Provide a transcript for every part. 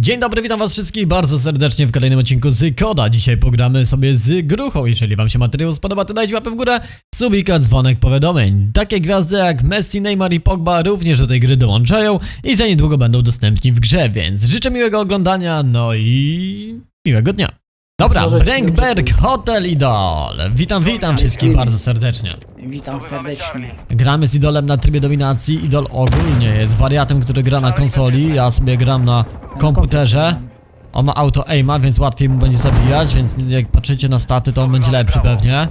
Dzień dobry, witam was wszystkich bardzo serdecznie w kolejnym odcinku z Koda. Dzisiaj pogramy sobie z Gruchą. Jeżeli wam się materiał spodoba, to dajcie łapę w górę, subika, dzwonek powiadomień. Takie gwiazdy jak Messi, Neymar i Pogba również do tej gry dołączają i za niedługo będą dostępni w grze, więc życzę miłego oglądania, no i miłego dnia. Dobra, Złożyć Brenkberg Hotel Idol. Witam, witam wszystkich bardzo serdecznie. Witam serdecznie. Gramy z idolem na trybie dominacji. Idol ogólnie jest wariatem, który gra na konsoli. Ja sobie gram na komputerze. On ma auto aima, więc łatwiej mu będzie zabijać, więc jak patrzycie na staty, to on będzie lepszy pewnie.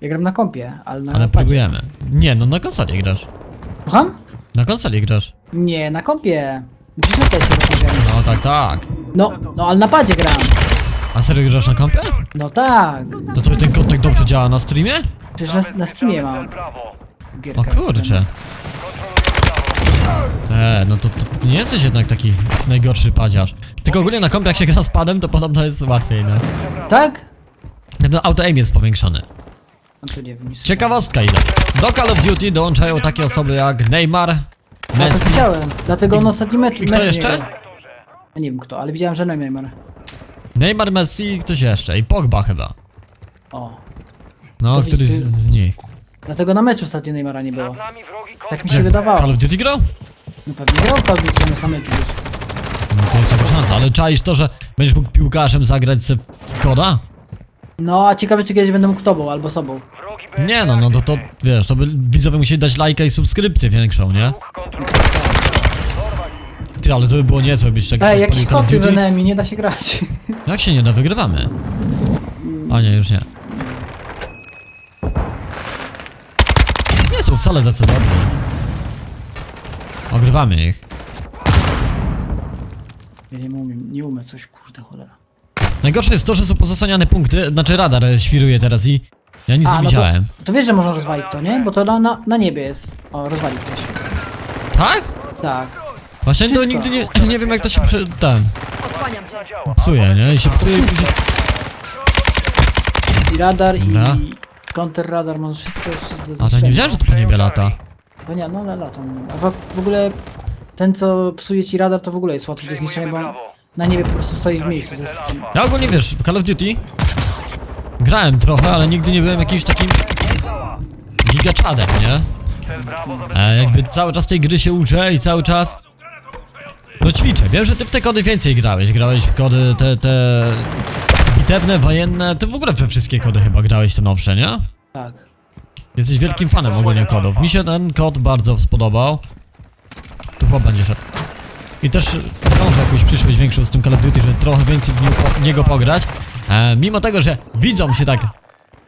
Ja gram na kompie, ale na Ale próbujemy. Nie, no na konsoli grasz. Słucham? Na konsoli grasz. Nie, na kompie. No tak, tak. No, no ale na padzie gram. A serio grasz na kompie? No tak. To to ten kod tak dobrze działa na streamie? Przecież na, na Steamie mam O gierkę. kurcze. Eee, no to, to nie jesteś jednak taki najgorszy padziarz. Tylko ogólnie na kompie jak się gra z padem, to podobno jest łatwiej, no. Tak? No auto aim jest powiększony. No to nie wiem. nic. Ciekawostka ile. Do Call of Duty dołączają takie osoby jak Neymar, Ja to Messi. widziałem. Dlatego on ostatni mecz. i kto mecz nie jeszcze? grał. Ja nie wiem kto, ale widziałem, że Neymar. Neymar, Messi i ktoś jeszcze. I Pogba chyba. O. No, To któryś z, widzicie- z nich. Dlatego na meczu ostatnio Neymara nie było. Tak mi się Jak wydawało. Call of Duty grał? No pewnie grał Call of Duty na meczu. być. No to jest jakaś szansa, ale czaisz to, że będziesz mógł piłkarzem zagrać se w koda? No, a ciekawe czy kiedyś będę mógł tobą albo sobą. Nie no, no to, to wiesz, to by widzowie musieli dać lajka i subskrypcję większą, nie? Ty, ale to by było niezłe, byś tak Ej, jakiś w Duty. enemy, nie da się grać. Jak się nie da, wygrywamy. A nie, już nie. Nie są wcale tacy dobrzy. Ogrywamy ich. Ja nie umiem, nie umiem coś, kurde cholera. Najgorsze jest to, że są pozasłaniane punkty, znaczy radar świruje teraz i ja nic A, nie no to- widziałem. To wiesz, że można rozwalić to, nie? Bo to na, na, na niebie jest. O, rozwalić ktoś. Tak? Tak. Właśnie to nigdy nie, nie wiem jak to się przy, ten, Osłaniam cię. psuje, nie? I się psuje i później... I radar, i Dobra. kontrradar, może wszystko jeszcze A to nie wiedziałem, że to po niebie lata. No nie, no ale latam. A w, w ogóle ten, co psuje ci radar, to w ogóle jest łatwy do zniszczenia, bo on na niebie po prostu stoi w miejscu. Ja ogólnie wiesz, w Call of Duty grałem trochę, ale nigdy nie byłem jakimś takim gigaczadem, nie? E, jakby cały czas tej gry się uczę i cały czas no ćwiczę. Wiem, że ty w te kody więcej grałeś. Grałeś w kody te, te bitewne, wojenne. Ty w ogóle we wszystkie kody chyba grałeś te nowsze, nie? Tak. Jesteś wielkim fanem ogólnie kodów. Mi się ten kod bardzo spodobał. Tu chłop będzie szedł. I też może jakąś przyszłość większą z tym Call of Duty, żeby trochę więcej w w niego pograć. E, mimo tego, że widzom się tak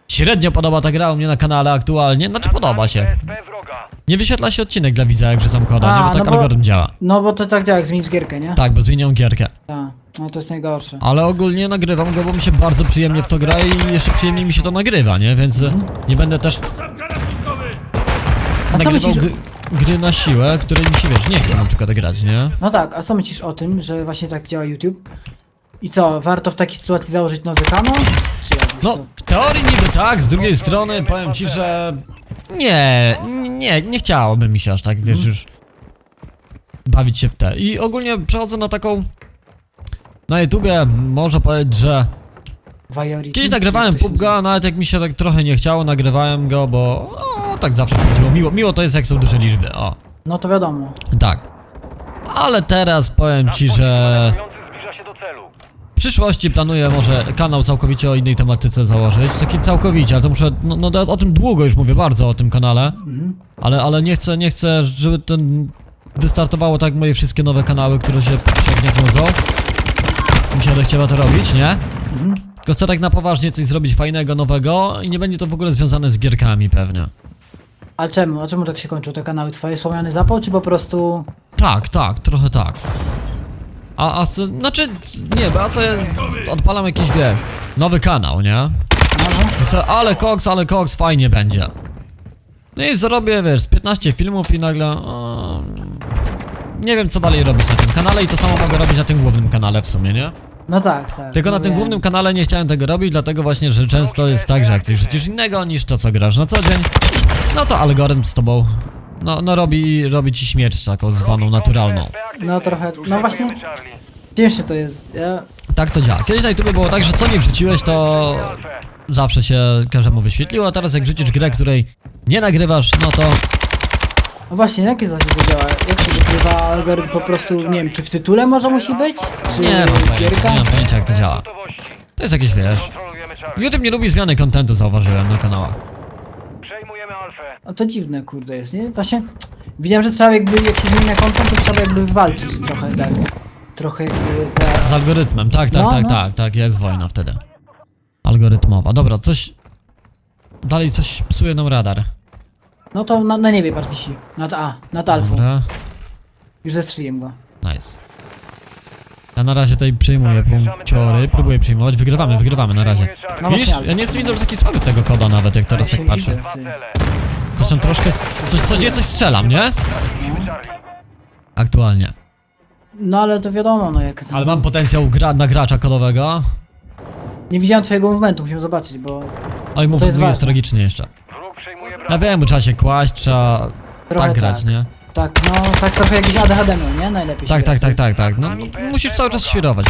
średnio podoba ta gra u mnie na kanale aktualnie, znaczy podoba się. Nie wyświetla się odcinek dla widza, jak wrzucam koda, A, nie? Bo tak no bo- algorytm działa. No bo to tak działa, jak zmienić gierkę, nie? Tak, bo zmieniam gierkę. Tak. No to jest najgorsze. Ale ogólnie nagrywam go, bo mi się bardzo przyjemnie w to gra i jeszcze przyjemniej mi się to nagrywa, nie? Więc e, nie będę też A co nagrywał myślisz, gry, gry na siłę, której mi się wiesz, nie chce na przykład grać, nie? No tak, a co myślisz o tym, że właśnie tak działa YouTube? I co, warto w takiej sytuacji założyć nowy kanał? Czy jak? No, teorii niby tak, z drugiej strony powiem ci, że nie, nie, nie chciałoby mi się aż tak, wiesz, już bawić się w te. I ogólnie przechodzę na taką na YouTubie, można powiedzieć, że kiedyś nagrywałem PUBG'a, nawet jak mi się tak trochę nie chciało, nagrywałem go, bo o, tak zawsze chodziło. Miło, miło to jest jak są duże liczby, o, No to wiadomo. tak. Ale teraz powiem ci, że zbliża się do celu. W przyszłości planuję może kanał całkowicie o innej tematyce założyć. Taki całkowicie, ale to muszę. No, no o tym długo już mówię bardzo o tym kanale. Mhm. Ale, ale nie chcę, nie chcę, żeby ten. Wystartowało tak moje wszystkie nowe kanały, które się po trzech dniach nudzą. Mi się chciała to robić, nie? Mhm. Tylko chcę tak na poważnie coś zrobić fajnego, nowego i nie będzie to w ogóle związane z gierkami pewnie. A czemu? A czemu tak się kończą te kanały twoje? Słomiany zapał, czy po prostu... Tak, tak, trochę tak. A, a se, znaczy, nie, bo ja sobie odpalam jakiś, wiesz, nowy kanał, nie? No, no. Sobie, ale koks, ale koks, fajnie będzie. No i zrobię, wiesz, z 15 filmów i nagle... O, nie wiem, co dalej robić na tym kanale i to samo mogę robić na tym głównym kanale w sumie, nie? No tak, tak. Tylko no na tym wiem. głównym kanale nie chciałem tego robić, dlatego właśnie, że często jest tak, że jak coś rzucisz innego niż to, co grasz na co dzień, no to algorytm z tobą no, no robi, robi ci śmierć taką zwaną naturalną. No trochę, no właśnie, cięższe to jest. Ja, Tak to działa. Kiedyś na YouTube było tak, że co nie wrzuciłeś, to zawsze się każdemu wyświetliło, a teraz jak wrzucisz grę, której nie nagrywasz, no to no właśnie, jakie zasadzie to działa? Jak się wykrywa algorytm po prostu, nie wiem, czy w tytule może musi być? Czy nie mam pojęcia, gierka? nie mam pojęcia jak to działa. To jest jakieś, wiesz... YouTube nie lubi zmiany kontentu, zauważyłem na kanałach. No to dziwne, kurde jest, nie? Właśnie, widziałem, że trzeba jakby, jak się zmienia kontent, to trzeba jakby walczyć trochę, tak. Trochę jakby, tak. Z algorytmem, tak, tak, No, tak, no. tak, tak, jest wojna wtedy. Algorytmowa. Dobra, coś... Dalej coś psuje nam radar. No to na, na niebie patrz wisi, nad A, nad alfą. Dobra, Już zestrzeliłem go. nice. Ja na razie tutaj przyjmuję punkciory, próbuję przyjmować, wygrywamy, wygrywamy na razie. No Widzisz, właśnie, ja nie jestem taki słaby w tego koda nawet, jak teraz tak patrzę. Dwa cele. Coś tam troszkę, coś, coś nie coś strzelam, nie? Aktualnie. No ale to wiadomo, no jak... Ale mam potencjał gra, na gracza kodowego. Nie widziałem twojego movementu, musimy zobaczyć, bo Oj, mów, To jest jest, ważne. tragiczny jeszcze. Ja wiem, bo trzeba się kłaść, trzeba trochę tak grać, nie? Tak, no tak trochę jakiś ADHD miał, nie? Najlepiej Tak, się tak, gra. tak, tak, tak. No, musisz cały czas świrować.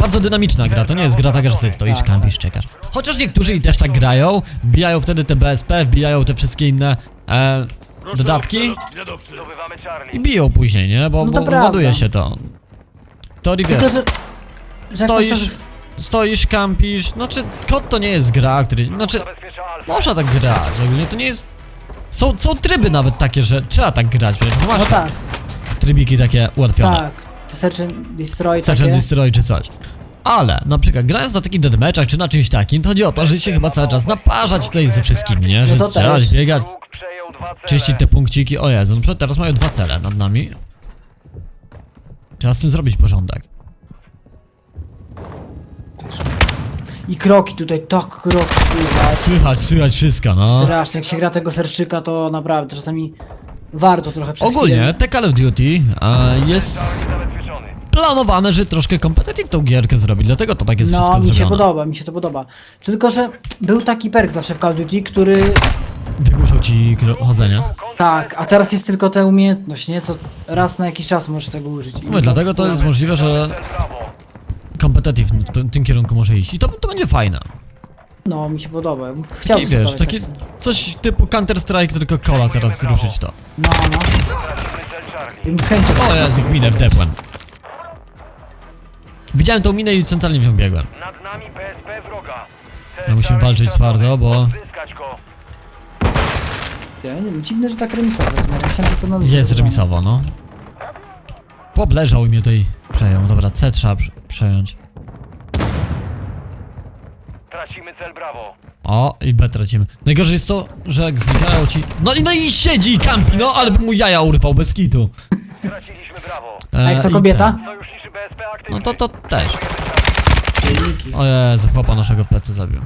Bardzo dynamiczna gra, to nie jest gra taka, że sobie stoisz, kampisz, czekasz. Chociaż niektórzy i też tak grają, wbijają wtedy te BSP, wbijają te wszystkie inne e, dodatki Zdobywamy Charlie. i biją później, nie? Bo, No to bo prawda. ładuje się to. To wiesz, Tylko, że... że jak stoisz, stoisz, kampisz, znaczy kod to nie jest gra, który, znaczy Zabezpiecza można tak grać, ogólnie to nie jest... Są, są tryby nawet takie, że trzeba tak grać, wiesz, masz no tak, trybiki takie ułatwione. tak. To Search and Destroy Search and takie. Destroy czy coś. Ale, na przykład grając na takich deadmatchach czy na czymś takim, to chodzi o to, że się chyba cały czas naparzać tutaj ze wszystkimi, nie? Że No to strzelać, też. biegać, Wróg przejął dwa cele. czyścić te punkciki. O Jezu, na przykład teraz mają dwa cele nad nami. Trzeba z tym zrobić porządek. I kroki tutaj, tak kroki słychać. Słychać, słychać wszystko, no. Strasznie, jak się gra tego serczyka, to naprawdę czasami warto trochę przez Ogólnie, chwilę. te Call of Duty e, jest planowane, że troszkę competitive tą gierkę zrobić, dlatego to tak jest No, wszystko mi się zrobione. podoba, mi się to podoba. Tylko, że był taki perk zawsze w Call of Duty, który... Wygłuszał ci kro- chodzenie. Tak, a teraz jest tylko ta umiejętność, nie? Co raz na jakiś czas możesz tego użyć. I No, dlatego to jest możliwe, że Competitive w tym, tym kierunku może iść. I to, to będzie fajne. No, mi się podoba. Taki Chciałbym wiesz, spróbować taki tak. coś typu Counter Strike, tylko kola teraz ruszyć to. No, no. Bym z chęcią... O Jezu, w minę wdepłem. Widziałem tą minę i centralnie w nią biegłem. Nad nami PSP wroga. Cel No musimy walczyć twardo, bo Zyskać go. Ja nie wiem, dziwne, że tak remisowo jest. myślałem, że to na luzie jest remisowo, no. Bob leżał i mnie tutaj przejął. Dobra, C trzeba prze- przejąć. Tracimy cel Bravo. O, i B tracimy. Najgorzej jest to, że jak znikają ci... No i no i siedzi i kampi, no ale by mu jaja urwał bez kitu. Straciliśmy Bravo. E, A jak to i kobieta? ten. Sojuszniczy BSP aktywny. No to to też. O Jezu, chłopa naszego w plecy zabił.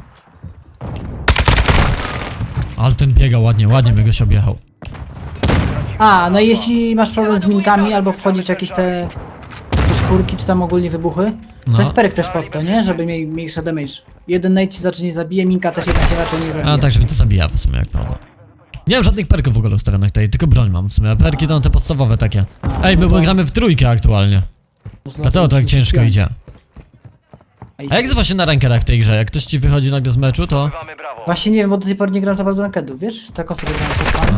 Ale ten biega ładnie, ładnie mnie goś objechał. A, no i jeśli masz problem z minkami albo wchodzisz w jakieś te... czwórki, czy tam ogólnie wybuchy, No. to jest perk też pod to, nie? Żeby mieć mniejszy damage. Jeden nate ci zacznie nie zabije, minka też jednak się raczej nie zabije. A tak, że mnie to zabija w sumie jak prawda. Nie mam żadnych perków w ogóle ustawionych tutaj, tylko broń mam w sumie, a perki to te podstawowe takie. Ej, my no gramy w trójkę aktualnie, dlatego to tak ciężko idzie. A jak jest właśnie na rankerach w tej grze? Jak ktoś ci wychodzi nagle z meczu, to... Właśnie nie wiem, bo do tej pory nie gram za bardzo rankedów, wiesz? Tak o sobie gram.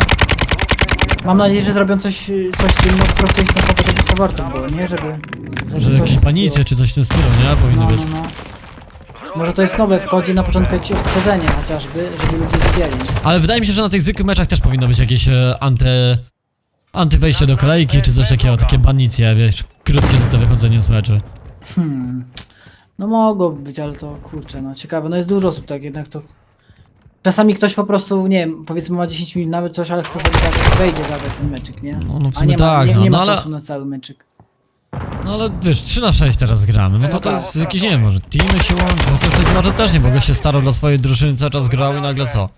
Mam nadzieję, że zrobią coś, coś w tym, no sobie jakieś fawortem było, nie? Żeby... Że coś jakieś banicje było. czy coś w tym stylu, nie? Powinno No, być. no, no. Może to jest nowe w kodzie, na początku jakieś ostrzeżenie chociażby, żeby ludzie zabijali. Ale wydaje mi się, że na tych zwykłych meczach też powinno być jakieś e, anty... Antywejście do kolejki, czy coś takiego, takie banicje, wiesz, krótkie to, to wychodzenie z meczu. Hmm. No mogłoby być, ale to kurczę, no ciekawe. No jest dużo osób tak jednak to... Czasami ktoś po prostu, nie wiem, powiedzmy ma 10 minut nawet coś, ale chce sobie tak wejdzie zagrać ten meczyk, nie? No, no w A sumie nie ma, tak, nie, no, nie ma no ale- czasu na cały meczyk. No ale wiesz, 3 na 6 teraz gramy, no to to jest jakiś, nie wiem, może teamy się łączy, no to wtedy może też nie, bo gość się starał dla swojej drużyny, cały czas grał i nagle co?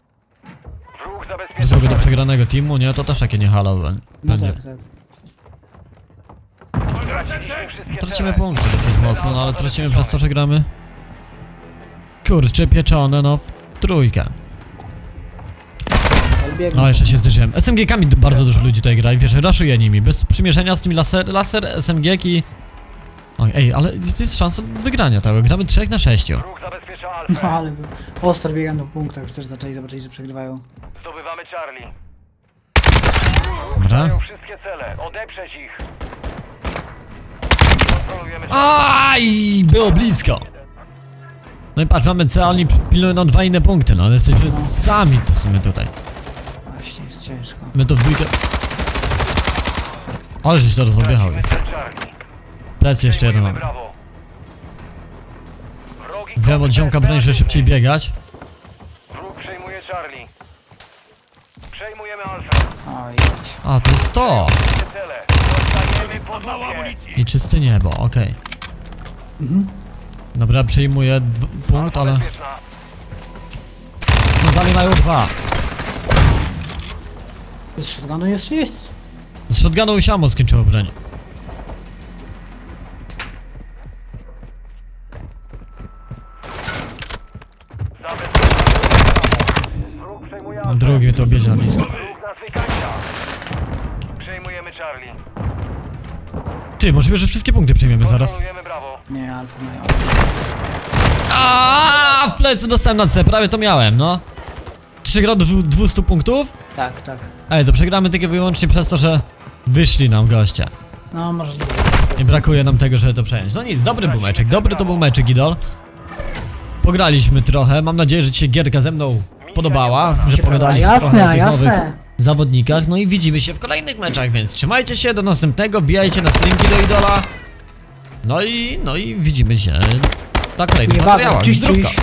Wróg Że zabezpieczony. sobie do przegranego teamu, nie? To też takie nie halo bę- No będzie. tak, tak. Wszystkie Tracimy cele. punkty dosyć mocno, no ale tracimy przez to, że gramy. Kurczę, pieczone, no w trójkę. Biegną. No, jeszcze się zderzyłem. SMG-kami bardzo dużo ludzi tutaj gra i wiesz, raszuje nimi. Bez przymierzenia z tymi laser, laser SMG i... Oj, ej, ale to jest szansa wygrania tego. Gramy 3 na 6. Wróg zabezpiecza No Alfę. ale ostro biegają do punktach, już też zaczęli zobaczyć, że przegrywają. Zdobywamy Charlie. Dobra. Mają wszystkie cele. Odeprzeć ich. Kontrolujemy Aj, było blisko. No i patrz, mamy C, oni pilnują nam dwa inne punkty, no ale jesteśmy sami to w sumie tutaj. Ciężko. My to w dwójkę... Ale żeś teraz objechał. Plecy jeszcze jeden mamy. Wiem od ziomka broń, że szybciej biegać. Wróg przejmuje Charlie. Przejmujemy Alfę. Oj, A, to jest to! Cele. Dostaniemy. I czyste niebo, okej. Dobra, przejmuję dw- punkt, ale... Bezpieczna. No dalej mają dwa. Z shotgunu jeszcze jest? Z shotgunu siamo skończyło broń. Zabezpieczamy Wróg przejmuje No Alfę. drugi mnie to objedzie na blisko. Przejmujemy Charlie. Ty, możliwe, że wszystkie punkty przejmiemy zaraz. Nie, alfa mają. A w plecy dostałem na C, prawie to miałem, no. Trzy gra do dwu- 200 punktów? Tak, tak. Ej, to przegramy tylko wyłącznie przez to, że wyszli nam goście. No możliwe. I brakuje nam tego, żeby to przejąć. No nic, dobry był meczek, dobry to był meczek, Idol. Pograliśmy trochę, mam nadzieję, że ci się gierka ze mną podobała, że pogadaliśmy podoba. trochę o Jasne, tych nowych jasne. zawodnikach. No i widzimy się w kolejnych meczach, więc trzymajcie się, do następnego, wbijajcie na streamki do Idola. No i, no i widzimy się na kolejnych Niebawem. materiałach. Cześć, cześć.